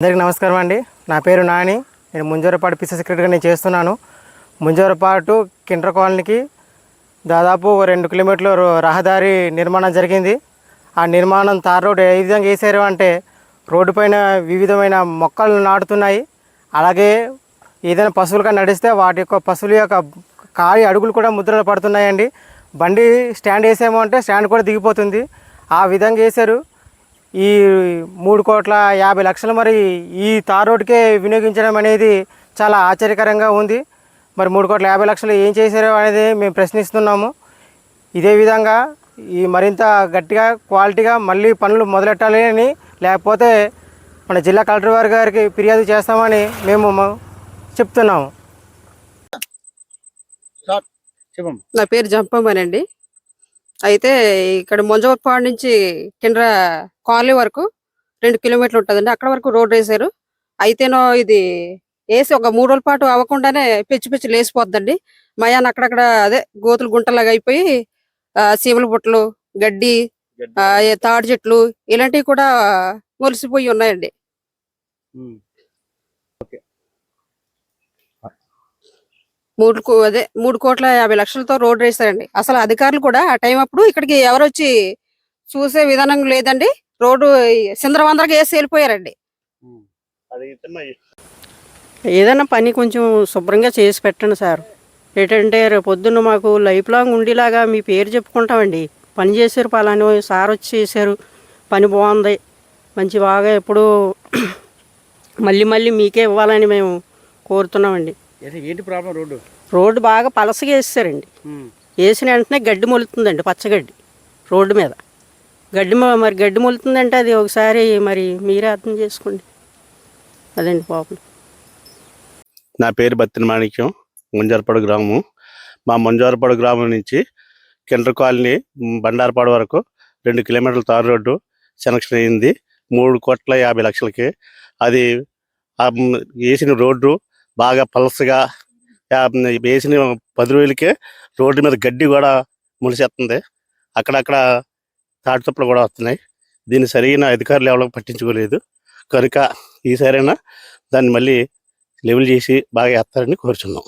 అందరికీ నమస్కారం అండి. నా పేరు నాని. నేను ముంజూరపాటు పిసి సెక్రటరీగా నేను చేస్తున్నాను. ముంజూరపాటు కిండ్ర కాలనీకి దాదాపు రెండు కిలోమీటర్ల రహదారి నిర్మాణం జరిగింది. ఆ నిర్మాణం తార్ రోడ్ ఏ విధంగా వేసారు అంటే రోడ్డు పైన వివిధమైన మొక్కలు నాటుతున్నాయి. అలాగే ఏదైనా పశువులుగా నడిస్తే వాటి యొక్క పశువుల యొక్క కాలి అడుగులు కూడా ముద్రలు పడుతున్నాయండి. బండి స్టాండ్ వేసాము అంటే స్టాండ్ కూడా దిగిపోతుంది. ఆ విధంగా వేశారు. ఈ మూడు కోట్ల యాభై లక్షలు మరి ఈ తార్ రోడ్డుకే వినియోగించడం అనేది చాలా ఆశ్చర్యకరంగా ఉంది. మరి మూడు కోట్ల యాభై లక్షలు ఏం చేశారో అనేది మేము ప్రశ్నిస్తున్నాము. ఇదే విధంగా ఈ మరింత గట్టిగా క్వాలిటీగా మళ్ళీ పనులు మొదలెట్టాలి అని లేకపోతే మన జిల్లా కలెక్టర్ వారి గారికి ఫిర్యాదు చేస్తామని మేము చెప్తున్నాము. నా పేరు జంపమ్మనండి అయితే ఇక్కడ ముంజవరపాడు నుంచి కిండ్ర కాలనీ వరకు రెండు కిలోమీటర్లు ఉంటుందండి. అక్కడ వరకు రోడ్ వేశారు. అయితేనో ఇది వేసి ఒక మూడు రోజుల పాటు అవ్వకుండానే పిచ్చి పిచ్చి లేసిపోద్దండి మయాన్ అక్కడక్కడ అదే గోతులు గుంటలాగా అయిపోయి ఆ, సీమల బుట్టలు గడ్డి తాడి చెట్లు ఇలాంటివి కూడా మొలిసిపోయి ఉన్నాయండి. మూడు కో- అదే మూడు కోట్ల యాభై లక్షలతో రోడ్ వేశారండి అసలు అధికారులు కూడా ఆ టైం అప్పుడు ఇక్కడికి ఎవరు వచ్చి చూసే విధానం లేదండి. రోడ్డు సిందరవందరగా వేసి వెళ్ళిపోయారండి. ఏదైనా పని కొంచెం శుభ్రంగా చేసి పెట్టండి సార్. ఏంటంటే రేపు పొద్దున్న మాకు లైఫ్ లాంగ్ ఉండేలాగా మీ పేరు చెప్పుకుంటామండి. పని చేశారు పలాని సార్ వచ్చి చేశారు. పని బాగుంది. మంచి బాగా ఎప్పుడు మళ్ళీ మళ్ళీ మీకే ఇవ్వాలని మేము కోరుతున్నామండి. ఏంటి- ఏంటి ప్రాబ్లం రోడ్డు? రోడ్డు బాగా పలసగా వేసారండి ఉమ్. వేసిన వెంటనే గడ్డి మొలుతుందండి పచ్చగడ్డి రోడ్డు మీద. గడ్డి మరి గడ్డి మొలుతుందంటే అది ఒకసారి మరి మీరే అర్థం చేసుకోండి. అదండి పాపం నా పేరు బత్తిన మాణిక్యం ముంజారపాడు గ్రామం మా ముంజారపాడు గ్రామం నుంచి కిండ్ర కాలనీ బండారపాడు వరకు రెండు కిలోమీటర్ల తారు రోడ్డు సెలక్షన్ అయింది. మూడు కోట్ల యాభై లక్షలకి. అది వేసిన రోడ్డు బాగా పలసగా ఆ, వేసిన పది రోజులకే రోడ్డు మీద గడ్డి కూడా ములిసేస్తుంది అక్కడక్కడ తాటితుప్పలు కూడా వస్తున్నాయి దీన్ని సరైన అధికారులు ఎవరికి పట్టించుకోలేదు. కనుక ఈసారైనా దాన్ని మళ్ళీ లెవెల్ చేసి బాగా వేస్తారని కోరుచున్నాం.